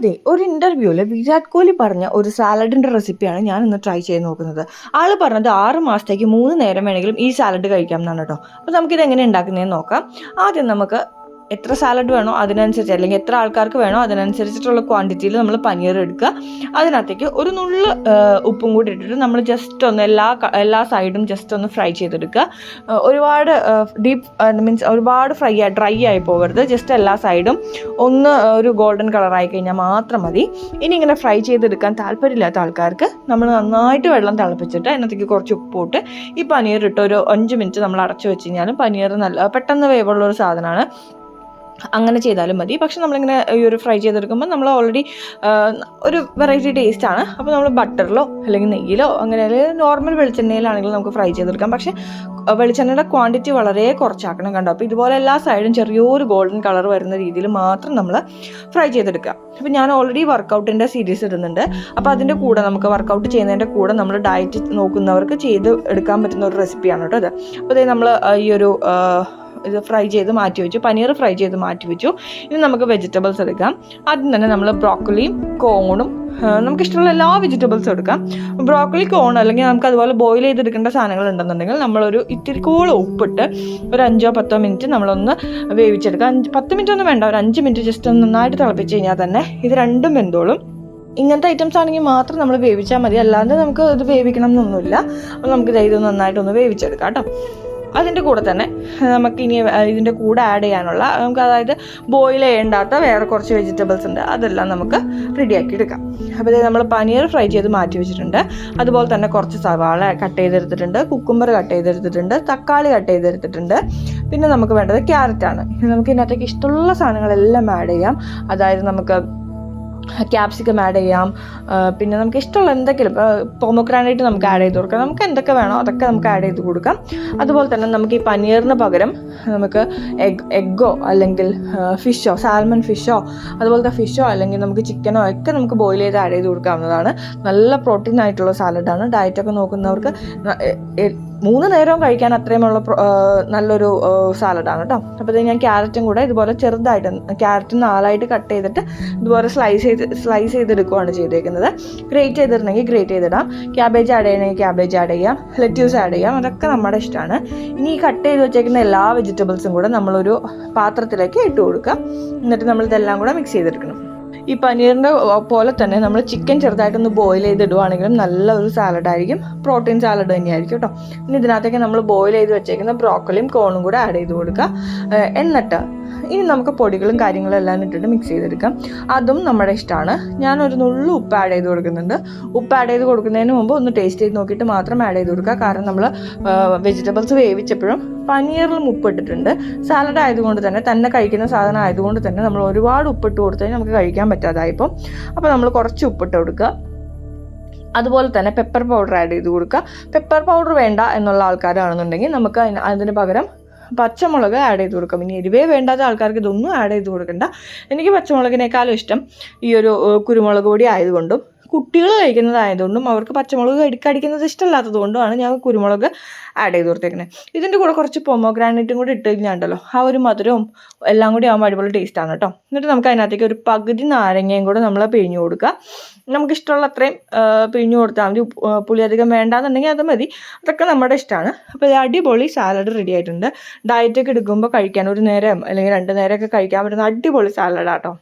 അതെ ഒരു ഇന്റർവ്യൂവിൽ വിരാട് കോഹ്ലി പറഞ്ഞ ഒരു സാലഡിന്റെ റെസിപ്പിയാണ് ഞാൻ ഇന്ന് ട്രൈ ചെയ്ത് നോക്കുന്നത്. ആൾ പറഞ്ഞത് ആറ് മാസത്തേക്ക് മൂന്ന് നേരം വേണമെങ്കിലും ഈ സാലഡ് കഴിക്കാം എന്നാണ് കേട്ടോ അപ്പോൾ നമുക്കിത് എങ്ങനെ ഉണ്ടാക്കുന്നതെന്ന് നോക്കാം. ആദ്യം നമുക്ക് എത്ര സാലഡ് വേണോ അതിനനുസരിച്ച് അല്ലെങ്കിൽ എത്ര ആൾക്കാർക്ക് വേണോ അതിനനുസരിച്ചിട്ടുള്ള ക്വാണ്ടിറ്റിയിൽ നമ്മൾ പനീർ എടുക്കുക അതിനകത്തേക്ക് ഒരു നുള്ള് ഉപ്പും കൂടി ഇട്ടിട്ട് നമ്മൾ ജസ്റ്റ് ഒന്ന് എല്ലാ എല്ലാ സൈഡും ജസ്റ്റ് ഒന്ന് ഫ്രൈ ചെയ്തെടുക്കുക. ഒരുപാട് ഡീപ്പ് മീൻസ് ഒരുപാട് ഫ്രൈ ആയി ഡ്രൈ ആയി പോകരുത്. ജസ്റ്റ് എല്ലാ സൈഡും ഒന്ന് ഒരു ഗോൾഡൻ കളറായി കഴിഞ്ഞാൽ മാത്രം മതി. ഇനി ഇങ്ങനെ ഫ്രൈ ചെയ്തെടുക്കാൻ താല്പര്യമില്ലാത്ത ആൾക്കാർക്ക് നമ്മൾ നന്നായിട്ട് വെള്ളം തിളപ്പിച്ചിട്ട് അതിനകത്തേക്ക് കുറച്ച് ഉപ്പിട്ട് ഈ പനീർ ഇട്ട് ഒരു അഞ്ച് മിനിറ്റ് നമ്മൾ അടച്ചു വെച്ച് കഴിഞ്ഞാൽ പനീർ നല്ല പെട്ടെന്ന് വേവുള്ള ഒരു സാധനമാണ്. അങ്ങനെ ചെയ്താലും മതി. പക്ഷെ നമ്മളിങ്ങനെ ഈ ഒരു ഫ്രൈ ചെയ്തെടുക്കുമ്പോൾ നമ്മൾ ഓൾറെഡി ഒരു വെറൈറ്റി ടേസ്റ്റ് ആണ്. അപ്പോൾ നമ്മൾ ബട്ടറിലോ അല്ലെങ്കിൽ നെയ്യിലോ അങ്ങനെ നോർമൽ വെളിച്ചെണ്ണയിലാണെങ്കിലും നമുക്ക് ഫ്രൈ ചെയ്തെടുക്കാം. പക്ഷേ വെളിച്ചെണ്ണയുടെ ക്വാണ്ടിറ്റി വളരെ കുറച്ചാക്കണം കണ്ടോ. അപ്പോൾ ഇതുപോലെ എല്ലാ സൈഡും ചെറിയൊരു ഗോൾഡൻ കളർ വരുന്ന രീതിയിൽ മാത്രം നമ്മൾ ഫ്രൈ ചെയ്തെടുക്കുക. അപ്പോൾ ഞാൻ ഓൾറെഡി വർക്കൗട്ടിന്റെ സീരീസ് ഇടുന്നുണ്ട്. അപ്പോൾ അതിന്റെ കൂടെ നമുക്ക് വർക്കൗട്ട് ചെയ്യുന്നതിന്റെ കൂടെ നമ്മൾ ഡയറ്റ് നോക്കുന്നവർക്ക് ചെയ്ത് എടുക്കാൻ പറ്റുന്ന ഒരു റെസിപ്പിയാണ് കേട്ടോ അത് അപ്പോൾ നമ്മൾ ഈ ഒരു ഇത് ഫ്രൈ ചെയ്ത് മാറ്റി വെച്ചു. പനീർ ഫ്രൈ ചെയ്ത് മാറ്റി വെച്ചു. ഇനി നമുക്ക് വെജിറ്റബിൾസ് എടുക്കാം. ആദ്യം തന്നെ നമ്മൾ ബ്രോക്കലിയും കോണും നമുക്കിഷ്ടമുള്ള എല്ലാ വെജിറ്റബിൾസും എടുക്കാം. ബ്രോക്കലി കോൺ അല്ലെങ്കിൽ നമുക്ക് അതുപോലെ ബോയിൽ ചെയ്തെടുക്കേണ്ട സാധനങ്ങൾ ഉണ്ടെന്നുണ്ടെങ്കിൽ നമ്മളൊരു ഇത്തിരി കൂടെ ഉപ്പിട്ട് ഒരു അഞ്ചോ പത്തോ മിനിറ്റ് നമ്മളൊന്ന് വേവിച്ചെടുക്കാം. അഞ്ച് പത്ത് മിനിറ്റ് ഒന്നും വേണ്ട. ഒരു അഞ്ച് മിനിറ്റ് ജസ്റ്റ് ഒന്ന് നന്നായിട്ട് തിളപ്പിച്ച് കഴിഞ്ഞാൽ തന്നെ ഇത് രണ്ടും വെന്തോളും. ഇങ്ങനത്തെ ഐറ്റംസ് ആണെങ്കിൽ മാത്രം നമ്മൾ വേവിച്ചാൽ മതി. അല്ലാണ്ട് നമുക്ക് ഇത് വേവിക്കണം എന്നൊന്നുമില്ല. അപ്പോൾ നമുക്ക് ഇത് നന്നായിട്ടൊന്ന് വേവിച്ചെടുക്കാം കേട്ടോ. അതിന്റെ കൂടെ തന്നെ നമുക്ക് ഇനി ഇതിന്റെ കൂടെ ആഡ് ചെയ്യാനുള്ള നമുക്ക് അതായത് ബോയിൽ ചെയ്യേണ്ടാത്ത വേറെ കുറച്ച് വെജിറ്റബിൾസ് ഉണ്ട്. അതെല്ലാം നമുക്ക് റെഡിയാക്കി എടുക്കാം. അപ്പോൾ ഇത് നമ്മൾ പനീർ ഫ്രൈ ചെയ്ത് മാറ്റി വെച്ചിട്ടുണ്ട്. അതുപോലെ തന്നെ കുറച്ച് സവാള കട്ട് ചെയ്തെടുത്തിട്ടുണ്ട്. കുക്കുമ്പർ കട്ട് ചെയ്തെടുത്തിട്ടുണ്ട്. തക്കാളി കട്ട് ചെയ്തെടുത്തിട്ടുണ്ട്. പിന്നെ നമുക്ക് വേണ്ടത് ക്യാരറ്റാണ് നമുക്ക് ഇതിനകത്തേക്ക് ഇഷ്ടമുള്ള സാധനങ്ങളെല്ലാം ആഡ് ചെയ്യാം. അതായത് നമുക്ക് ക്യാപ്സിക്കം ആഡ് ചെയ്യാം. പിന്നെ നമുക്ക് ഇഷ്ടമുള്ള എന്തെങ്കിലും പൊമോഗ്രാനൈറ്റ് നമുക്ക് ആഡ് ചെയ്ത് കൊടുക്കാം. നമുക്ക് എന്തൊക്കെ വേണോ അതൊക്കെ നമുക്ക് ആഡ് ചെയ്ത് കൊടുക്കാം. അതുപോലെ തന്നെ നമുക്ക് ഈ പനീറിന് പകരം നമുക്ക് എഗ് എഗ്ഗോ അല്ലെങ്കിൽ ഫിഷോ സാൽമൺ ഫിഷോ അതുപോലത്തെ ഫിഷോ അല്ലെങ്കിൽ നമുക്ക് ചിക്കനോ ഒക്കെ നമുക്ക് ബോയിൽ ചെയ്ത് ആഡ് ചെയ്ത് കൊടുക്കാവുന്നതാണ്. നല്ല പ്രോട്ടീൻ ആയിട്ടുള്ള സാലഡാണ് ഡയറ്റൊക്കെ നോക്കുന്നവർക്ക് മൂന്ന് നേരവും കഴിക്കാൻ അത്രയുമുള്ള നല്ലൊരു സാലഡാണ് കേട്ടോ അപ്പോൾ ഞാൻ ക്യാരറ്റും കൂടെ ഇതുപോലെ ചെറുതായിട്ട് ക്യാരറ്റ് നാലായിട്ട് കട്ട് ചെയ്തിട്ട് ഇതുപോലെ സ്ലൈസ് ചെയ്ത് സ്ലൈസ് ചെയ്തെടുക്കുകയാണ് ചെയ്തേക്കുന്നത്. ഗ്രേറ്റ് ചെയ്തിരുന്നെങ്കിൽ ഗ്രേറ്റ് ചെയ്തിടാം. ക്യാബേജ് ആഡ് ചെയ്യണമെങ്കിൽ ക്യാബേജ് ആഡ് ചെയ്യാം. ലെറ്റ്യൂസ് ആഡ് ചെയ്യാം. അതൊക്കെ നമ്മുടെ ഇഷ്ടമാണ് ഇനി ഈ കട്ട് ചെയ്ത് വെച്ചേക്കുന്ന എല്ലാ വെജിറ്റബിൾസും കൂടെ നമ്മളൊരു പാത്രത്തിലേക്ക് ഇട്ട് കൊടുക്കാം. എന്നിട്ട് നമ്മൾ ഇതെല്ലാം കൂടെ മിക്സ് ചെയ്തെടുക്കണം. ഈ പനീറിന്റെ പോലെ തന്നെ നമ്മൾ ചിക്കൻ ചെറുതായിട്ടൊന്ന് ബോയിൽ ചെയ്തിടുവാണെങ്കിലും നല്ല ഒരു സാലഡ് ആയിരിക്കും. പ്രോട്ടീൻ സാലഡ് തന്നെയായിരിക്കും കേട്ടോ ഇനി ഇതിനകത്തേക്ക് നമ്മൾ ബോയിൽ ചെയ്ത് വെച്ചേക്കുന്ന ബ്രോക്കലിയും കോണും കൂടെ ആഡ് ചെയ്ത് കൊടുക്കുക. എന്നിട്ട് ഇനി നമുക്ക് പൊടികളും കാര്യങ്ങളും എല്ലാം ഇട്ടിട്ട് മിക്സ് ചെയ്തെടുക്കാം. അതും നമ്മുടെ ഇഷ്ടമാണ് ഒരു നുള്ളു ഉപ്പ് ആഡ് ചെയ്ത് കൊടുക്കുന്നുണ്ട്. ഉപ്പ് ആഡ് ചെയ്ത് കൊടുക്കുന്നതിന് മുമ്പ് ഒന്ന് ടേസ്റ്റ് ചെയ്ത് നോക്കിയിട്ട് മാത്രം ആഡ് ചെയ്ത് കൊടുക്കുക. കാരണം നമ്മൾ വെജിറ്റബിൾസ് വേവിച്ചപ്പോഴും പനീറിലും ഉപ്പ് ഇട്ടിട്ടുണ്ട്. സാലഡ് ആയതുകൊണ്ട് തന്നെ തന്നെ കഴിക്കുന്ന സാധനം ആയതുകൊണ്ട് തന്നെ നമ്മൾ ഒരുപാട് ഉപ്പിട്ട് കൊടുത്താൽ നമുക്ക് കഴിക്കാൻ പറ്റാതായപ്പോൾ അപ്പോൾ നമ്മൾ കുറച്ച് ഉപ്പിട്ട് കൊടുക്കുക. അതുപോലെ തന്നെ പെപ്പർ പൗഡർ ആഡ് ചെയ്ത് കൊടുക്കുക. പെപ്പർ പൗഡർ വേണ്ട എന്നുള്ള ആൾക്കാരാണെന്നുണ്ടെങ്കിൽ നമുക്ക് അതിന് പകരം പച്ചമുളക് ആഡ് ചെയ്ത് കൊടുക്കാം. ഇനി എരിവേ വേണ്ടാത്ത ആൾക്കാർക്ക് ഇതൊന്നും ആഡ് ചെയ്ത് കൊടുക്കണ്ട. എനിക്ക് പച്ചമുളകിനേക്കാളും ഇഷ്ടം ഈ ഒരു കുരുമുളക് പൊടി ആയതുകൊണ്ടും കുട്ടികൾ കഴിക്കുന്നതായതുകൊണ്ടും അവർക്ക് പച്ചമുളക് കടി കടിക്കുന്നത് ഇഷ്ടമല്ലാത്തത് കൊണ്ടുമാണ് ഞാൻ കുരുമുളക് ആഡ് ചെയ്ത് കൊടുത്തേക്കുന്നത് ഇതിന്റെ കൂടെ കുറച്ച് പൊമോഗ്രാനൈറ്റും കൂടി ഇട്ട് കഴിഞ്ഞാണ്ടല്ലോ ആ ഒരു മധുരവും എല്ലാം കൂടി ആകുമ്പോൾ അടിപൊളി ടേസ്റ്റാണ് കേട്ടോ. എന്നിട്ട് നമുക്ക് അതിനകത്തേക്ക് ഒരു പകുതി നാരങ്ങയും കൂടെ നമ്മൾ പിഴിഞ്ഞു കൊടുക്കുക നമുക്ക് ഇഷ്ടമുള്ള അത്രയും പിഴിഞ്ഞു കൊടുത്താൽ മതി. പുളി അധികം വേണ്ടാന്നുണ്ടെങ്കിൽ അത് മതി. അതൊക്കെ നമ്മുടെ ഇഷ്ടമാണ് അപ്പോൾ അടിപൊളി സാലഡ് റെഡി ആയിട്ടുണ്ട്. ഡയറ്റൊക്കെ എടുക്കുമ്പോൾ കഴിക്കാൻ ഒരു നേരം അല്ലെങ്കിൽ രണ്ട് നേരമൊക്കെ കഴിക്കാൻ പറ്റുന്ന അടിപൊളി സാലഡാട്ടോ